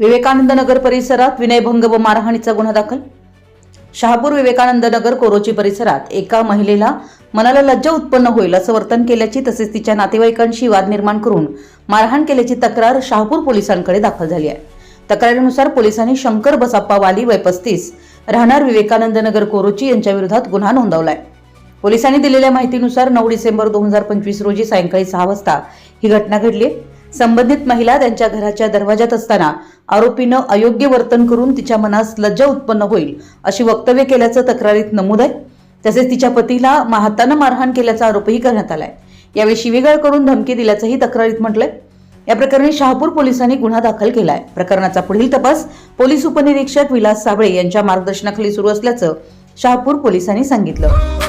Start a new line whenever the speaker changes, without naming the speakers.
विवेकानंद नगर परिसरात विनयभंग व मारहाणीचा गुन्हा दाखल. शहापूर विवेकानंद नगर कोरोची परिसरात एका महिलेला मनाला लज्जा उत्पन्न होईल असं वर्तन केल्याची तसेच तिच्या नातेवाईकांशी वाद निर्माण करून मारहाण केल्याची तक्रार शहापूर पोलिसांकडे दाखल झाली आहे. तक्रारीनुसार पोलिसांनी शंकर बसाप्पा वाली वय पस्तीस राहणार विवेकानंद नगर कोरोची यांच्या विरोधात गुन्हा नोंदवलाय पोलिसांनी दिलेल्या माहितीनुसार नऊ डिसेंबर दोन हजार पंचवीस रोजी सायंकाळी सहा वाजता ही घटना घडली संबंधित महिला त्यांच्या घराच्या दरवाजात असताना आरोपीनं अयोग्य वर्तन करून तिच्या मनास लज्जा उत्पन्न होईल अशी वक्तव्य केल्याचं तक्रारीत नमूद आहे. तसेच तिच्या पतीला हातानं मारहाण केल्याचा आरोपही करण्यात आलाय. यावेळी शिवीगाळ करून धमकी दिल्याचंही तक्रारीत म्हटलंय. या प्रकरणी शहापूर पोलिसांनी गुन्हा दाखल केलाय. प्रकरणाचा पुढील तपास पोलीस उपनिरीक्षक विलास साबळे यांच्या मार्गदर्शनाखाली सुरू असल्याचं शहापूर पोलिसांनी सांगितलं.